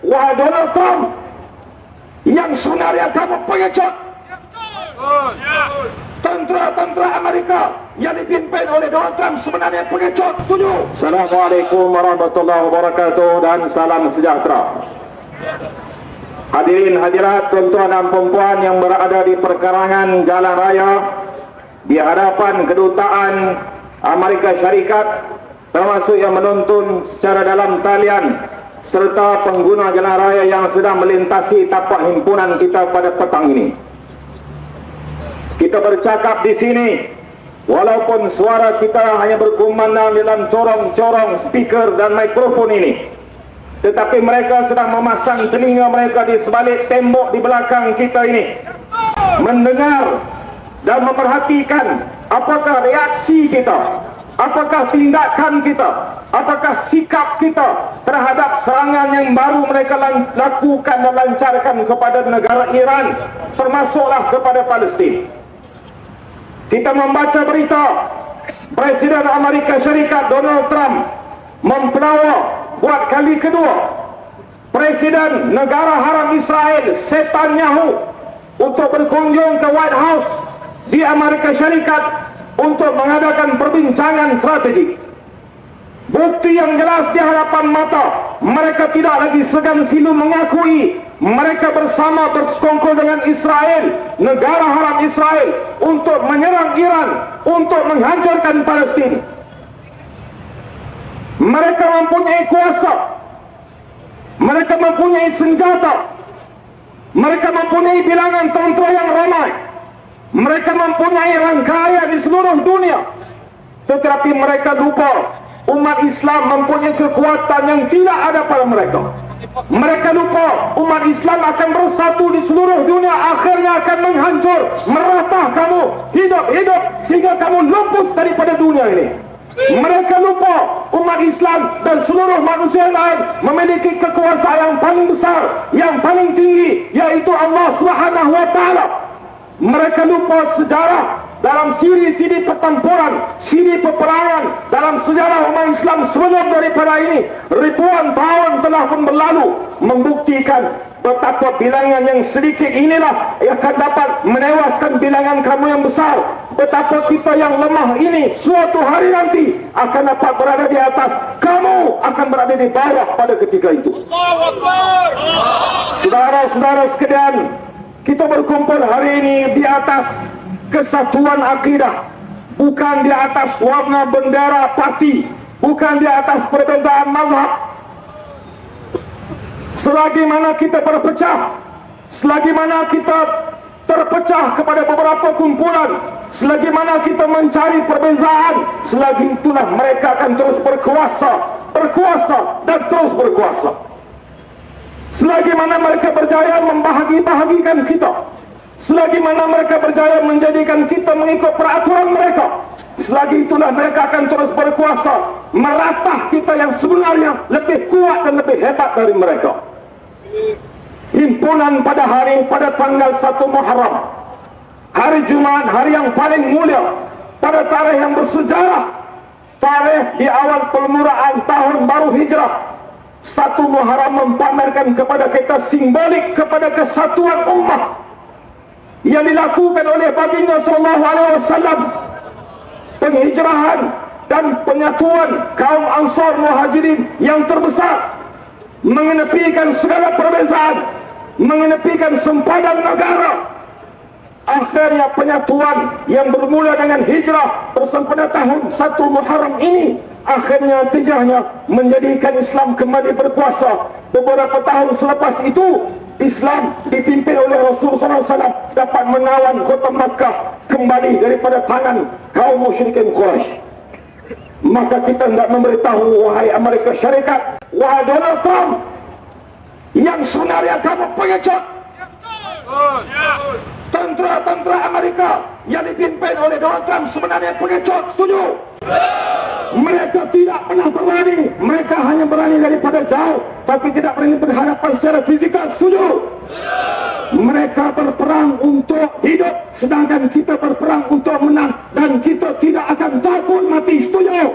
Wahai Donald Trump yang sebenarnya kamu pengecut tentera-tentera Amerika yang dipimpin oleh Donald Trump sebenarnya pengecut setuju? Assalamualaikum warahmatullahi wabarakatuh dan salam sejahtera. Hadirin hadirat tuan-tuan dan perempuan yang berada di perkarangan jalan raya di hadapan kedutaan Amerika Syarikat termasuk yang menonton secara dalam talian serta pengguna jalan raya yang sedang melintasi tapak himpunan kita pada petang ini. Kita bercakap di sini walaupun suara kita hanya berkumandang dalam corong-corong speaker dan mikrofon ini. Tetapi mereka sedang memasang telinga mereka di sebalik tembok di belakang kita ini. Mendengar dan memperhatikan apakah reaksi kita, apakah tindakan kita, apakah sikap kita terhadap serangan yang baru mereka lakukan dan lancarkan kepada negara Iran, termasuklah kepada Palestin. Kita membaca berita Presiden Amerika Syarikat Donald Trump mempenawa buat kali kedua Presiden negara haram Israel Netanyahu untuk berkunjung ke White House di Amerika Syarikat untuk mengadakan perbincangan strategik. Bukti yang jelas di hadapan mata, mereka tidak lagi segan silu mengakui mereka bersama bersekongkol dengan Israel, negara haram Israel untuk menyerang Iran, untuk menghancurkan Palestin. Mereka mempunyai kuasa. Mereka mempunyai senjata. Mereka mempunyai bilangan tentera yang ramai. Mereka mempunyai rangkaian di seluruh dunia. Tetapi mereka lupa umat Islam mempunyai kekuatan yang tidak ada pada mereka. Mereka lupa umat Islam akan bersatu di seluruh dunia akhirnya akan menghancur meratah kamu hidup-hidup sehingga kamu lupus daripada dunia ini. Mereka lupa umat Islam dan seluruh manusia lain memiliki kekuasaan yang paling besar, yang paling tinggi, yaitu Allah Subhanahu Wa Taala. Mereka lupa sejarah dalam siri-siri pertempuran, siri peperangan dalam sejarah umat Islam sebelum daripada ini. Ribuan tahun telah pun berlalu membuktikan betapa bilangan yang sedikit inilah yang akan dapat menewaskan bilangan kamu yang besar. Betapa kita yang lemah ini suatu hari nanti akan dapat berada di atas. Kamu akan berada di bawah pada ketika itu. Saudara-saudara sekalian kita berkumpul hari ini di atas kesatuan akidah. Bukan di atas warna bendera parti. Bukan di atas perbezaan mazhab. Selagi mana kita berpecah selagi mana kita terpecah kepada beberapa kumpulan selagi mana kita mencari perbezaan selagi itulah mereka akan terus berkuasa berkuasa dan terus berkuasa selagi mana mereka berjaya membahagi-bahagikan kita. Selagi mana mereka berjaya menjadikan kita mengikut peraturan mereka. Selagi itulah mereka akan terus berkuasa meratah kita yang sebenarnya lebih kuat dan lebih hebat dari mereka. Himpunan pada hari pada tanggal 1 Muharram hari Jumat hari yang paling mulia pada tarikh yang bersejarah tarikh di awal permulaan tahun baru hijrah satu Muharram mempamerkan kepada kita simbolik kepada kesatuan ummah yang dilakukan oleh baginda sallallahu alaihi wasallam. Penghijrahan dan penyatuan kaum Ansar Muhajirin yang terbesar mengenepikan segala perbezaan mengenepikan sempadan negara. Akhirnya penyatuan yang bermula dengan hijrah bersempena tahun 1 Muharram ini akhirnya tijahnya menjadikan Islam kembali berkuasa beberapa tahun selepas itu Islam dipimpin oleh Rasulullah SAW dapat menawan kota Makkah kembali daripada tangan kaum musyrikin Quraisy. Maka kita tidak memberitahu wahai Amerika Syarikat, wahai Donald Trump yang sebenarnya kamu pengecut. Tentera-tentera Amerika yang dipimpin oleh Donald Trump sebenarnya pengecut. Setuju? Mereka tidak pernah berani Mereka hanya berani daripada jauh Tapi tidak berani berhadapan secara fizikal Setuju? Mereka berperang untuk hidup Sedangkan kita berperang untuk menang Dan kita tidak akan takut mati Setuju?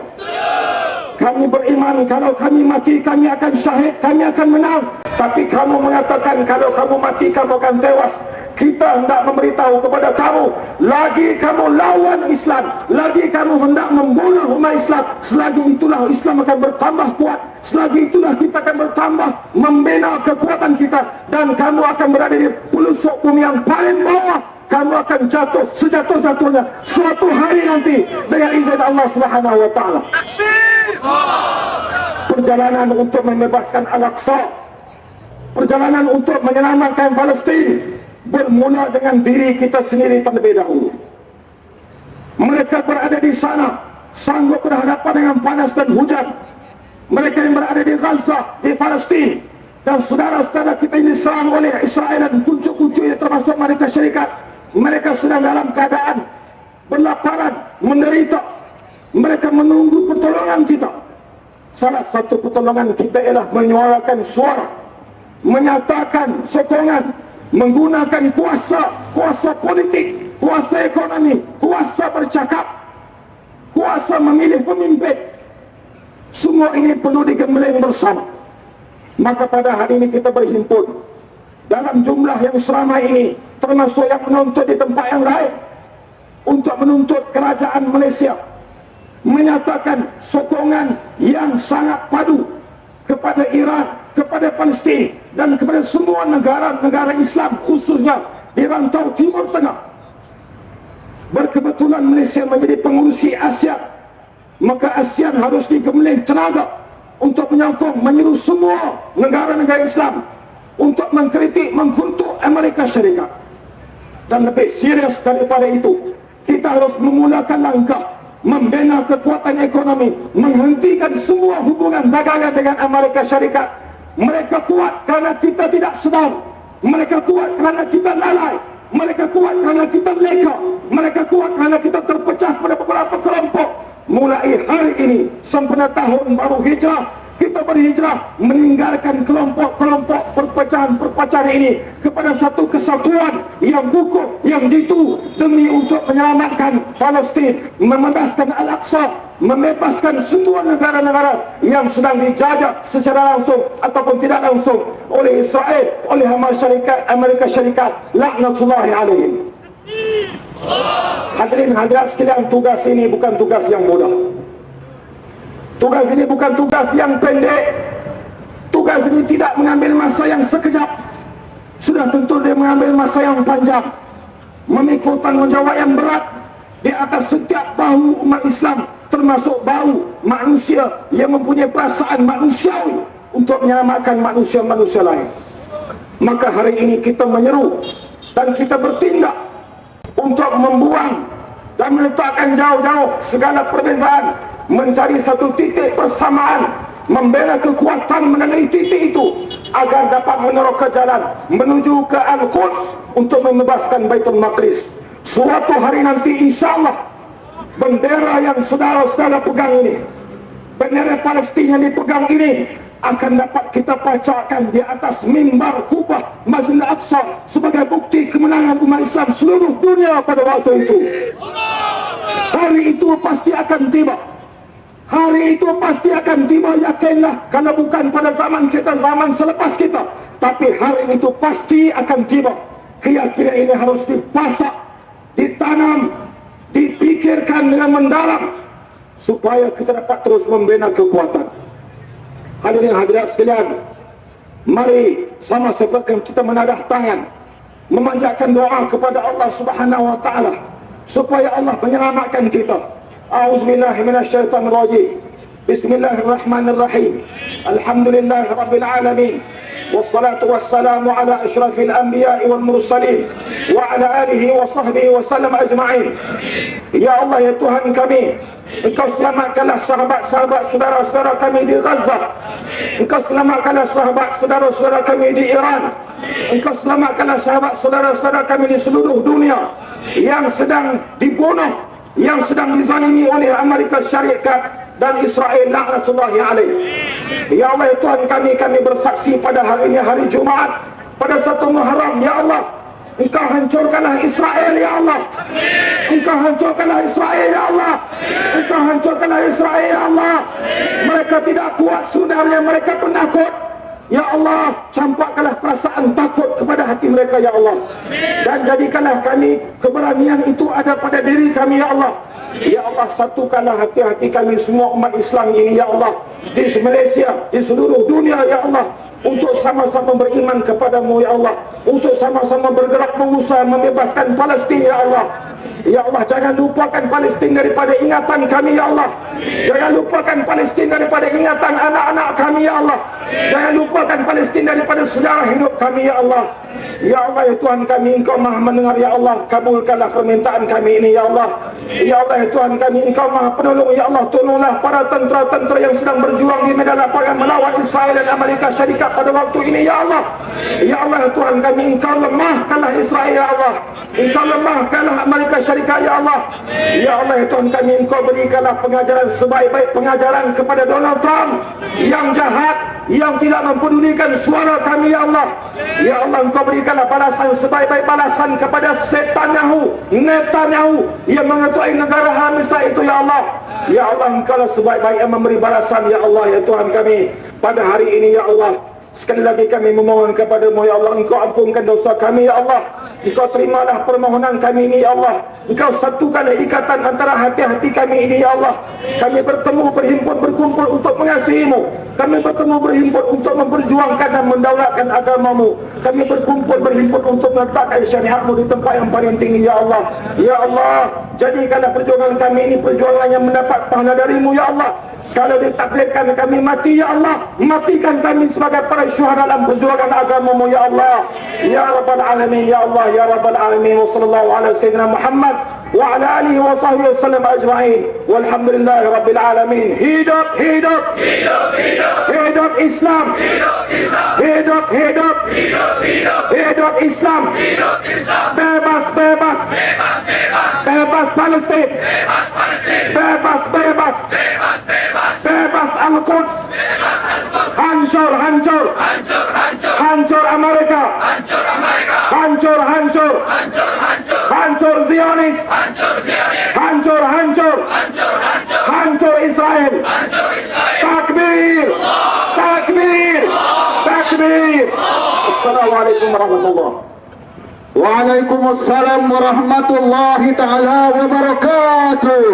Kami beriman kalau kami mati kami akan syahid, kami akan menang. Tapi kamu mengatakan kalau kamu mati kamu akan tewas. Kita hendak memberitahu kepada kamu Lagi kamu lawan Islam Lagi kamu hendak membunuh umat Islam Selagi itulah Islam akan bertambah kuat Selagi itulah kita akan bertambah Membina kekuatan kita Dan kamu akan berada di pelusuk bumi yang paling bawah. Kamu akan jatuh sejatuh-jatuhnya Suatu hari nanti Dengan izin Allah subhanahu wa ta'ala. Perjalanan untuk membebaskan Al-Aqsa Perjalanan untuk menyelamatkan Palestin bermula dengan diri kita sendiri terlebih dahulu. Mereka berada di sana, sanggup berhadapan dengan panas dan hujan. Mereka yang berada di Gaza, di Palestin, dan saudara-saudara kita ini diserang oleh Israel dan kunci-kunci termasuk mereka syarikat. Mereka sedang dalam keadaan berlaparan, menderita. Mereka menunggu pertolongan kita. Salah satu pertolongan kita ialah menyuarakan suara, menyatakan sokongan menggunakan kuasa, kuasa politik, kuasa ekonomi, kuasa bercakap, kuasa memilih pemimpin. Semua ini perlu digembleng bersama. Maka pada hari ini kita berhimpun dalam jumlah yang selama ini termasuk yang menuntut di tempat yang lain untuk menuntut kerajaan Malaysia menyatakan sokongan yang sangat padu kepada Iran, kepada Palestin dan kepada semua negara-negara Islam khususnya di rantau Timur Tengah. Berkebetulan Malaysia menjadi pengurusi ASEAN, maka ASEAN harus digembleng tenaga untuk menyokong menyeru semua negara-negara Islam untuk mengkritik, mengkutuk Amerika Syarikat. Dan lebih serius daripada itu, kita harus memulakan langkah membina kekuatan ekonomi, menghentikan semua hubungan dagangan dengan Amerika Syarikat. Mereka kuat kerana kita tidak sedar. Mereka kuat kerana kita lalai. Mereka kuat kerana kita leka. Mereka kuat kerana kita terpecah pada beberapa kelompok. Mulai hari ini, sempena tahun baru hijrah, kita berhijrah meninggalkan kelompok-kelompok perpecahan-perpecahan ini kepada satu kesatuan yang bukuh, yang jitu demi untuk menyelamatkan Palestin, membebaskan Al-Aqsa, membebaskan semua negara-negara yang sedang dijajah secara langsung ataupun tidak langsung oleh Israel, oleh Amerika Syarikat, Amerika Syarikat, laknatullahi alaihim. Hadirin hadirat sekalian, tugas ini bukan tugas yang mudah. Tugas ini bukan tugas yang pendek. Tugas ini tidak mengambil masa yang sekejap. Sudah tentu dia mengambil masa yang panjang. Memikul tanggungjawab yang berat di atas setiap bahu umat Islam termasuk bahu manusia yang mempunyai perasaan manusiawi untuk menyelamatkan manusia-manusia lain. Maka hari ini kita menyeru dan kita bertindak untuk membuang dan meletakkan jauh-jauh segala perbezaan mencari satu titik persamaan membela kekuatan mengenai titik itu agar dapat menerok ke jalan menuju ke Al-Quds untuk membebaskan Baitul Maqdis suatu hari nanti insyaAllah bendera yang saudara-saudara pegang ini bendera Palestin yang dipegang ini akan dapat kita pacakkan di atas mimbar kubah Masjid Al-Aqsa sebagai bukti kemenangan umat Islam seluruh dunia pada waktu itu. Hari itu pasti akan tiba. Hari itu pasti akan tiba yakinlah Kalau bukan pada zaman kita, zaman selepas kita. Tapi hari itu pasti akan tiba. Keyakinan ini harus dipasak Ditanam dipikirkan dengan mendalam supaya kita dapat terus membina kekuatan. Hadirin hadirat sekalian, mari sama seperti kita menadah tangan memanjatkan doa kepada Allah Subhanahu wa taala supaya Allah menyelamatkan kita. Auzubillahi minasyaitonirrajim. Bismillahirrahmanirrahim. Alhamdulillahirabbil alamin. والصلاة والسلام على أشرف الأنبياء والمرسلين وعلى آله وصحبه وسلم أجمعين يا الله يا Tuhan kami Engkau selamatkanlah sahabat-sahabat saudara-saudara kami di Gaza Engkau selamatkanlah sahabat saudara-saudara kami di Iran Engkau selamatkanlah sahabat saudara-saudara kami di seluruh dunia Yang sedang dibunuh yang sedang dizalimi oleh Amerika Syarikat dan Israel laknatullahi alaih. Ya Allah ya Tuhan kami kami bersaksi pada hari ini hari Jumaat. Pada satu Muharram ya Allah Engkau hancurkanlah Israel ya Allah. Engkau hancurkanlah Israel ya Allah. Engkau hancurkanlah Israel ya Allah. Mereka tidak kuat sebenarnya mereka penakut. Ya Allah, campakkanlah perasaan takut kepada hati mereka ya Allah. Dan jadikanlah kami keberanian itu ada pada diri kami ya Allah. Ya Allah, satukanlah hati-hati kami semua umat Islam ini ya Allah. Di Malaysia, di seluruh dunia ya Allah. Untuk sama-sama beriman kepadamu ya Allah. Untuk sama-sama bergerak berusaha membebaskan Palestin ya Allah. Ya Allah jangan lupakan Palestin daripada ingatan kami ya Allah Jangan lupakan Palestin daripada ingatan anak-anak kami ya Allah Jangan lupakan Palestin daripada sejarah hidup kami ya Allah Ya Allah ya Tuhan kami Engkau maha mendengar ya Allah Kabulkanlah permintaan kami ini ya Allah Ya Allah ya Tuhan kami Engkau maha penolong. Ya Allah Tolonglah para tentera-tentera yang sedang berjuang di medan lapangan melawan Israel dan Amerika Syarikat pada waktu ini. Ya Allah Ya Allah ya Tuhan kami Engkau lemahkanlah Israel ya Allah. Engkau lemahkanlah Amerika Syarikat ya Allah. Ya Allah ya Tuhan kami Engkau berikanlah pengajaran sebaik-baik pengajaran kepada Donald Trump Yang jahat Yang tidak mempedulikan suara kami ya Allah. Ya Allah Engkau berikanlah balasan sebaik-baik balasan kepada Netanyahu Netanyahu Yang mengetuai negara Hamisa itu ya Allah. Ya Allah Engkau lah sebaik-baik yang memberi balasan ya Allah ya Tuhan kami. Pada hari ini ya Allah Sekali lagi kami memohon kepadamu ya Allah Engkau ampunkan dosa kami ya Allah Engkau terimalah permohonan kami ini ya Allah. Engkau satukan ikatan antara hati-hati kami ini ya Allah. Kami bertemu berhimpun berkumpul untuk mengasihimu. Kami bertemu berhimpun untuk memperjuangkan dan mendaulatkan agamamu. Kami berkumpul berhimpun untuk meletakkan syariatmu di tempat yang paling tinggi ya Allah. Ya Allah Jadikanlah perjuangan kami ini perjuangan yang mendapat pahala darimu ya Allah kalau ditakdirkan kami mati ya Allah Matikan kami sebagai para syuhada dalam perjuangan agamamu ya Allah. Ya Rabbal Alamin ya Allah Ya Rabbal Alamin. Wa sallallahu ala sayyidina Muhammad Wa ala alihi wa sahbihi wa sallam ajma'in Walhamdulillahi Rabbil Alamin Hidup, hidup Hidup, hidup, Hidup Islam. Hidup Islam, Hidup, hidup hidup, hidup, Hidup Islam. Hidup Islam, Bebas, bebas. Bebas, bebas, Bebas Palestin bebas Palestin, Bebas, bebas. Bebas, bebas, Bebas Al-Quds. Bebas Al-Quds, Hancur, hancur. Hancur, hancur, Hancur Amerika. Hancur Amerika, Hancur, hancur hancur, hancur, police হাঞ্চোর হাঞ্চোর হাঞ্চোর Israel. তাকবীর। তাকবীর। তাকবীর। আসসালামু আলাইকুম রাহমাতুল্লাহ। ওয়ালাইকুম আসসালাম ওয়া রাহমাতুল্লাহি তাআলা ওয়া বারাকাতুহু।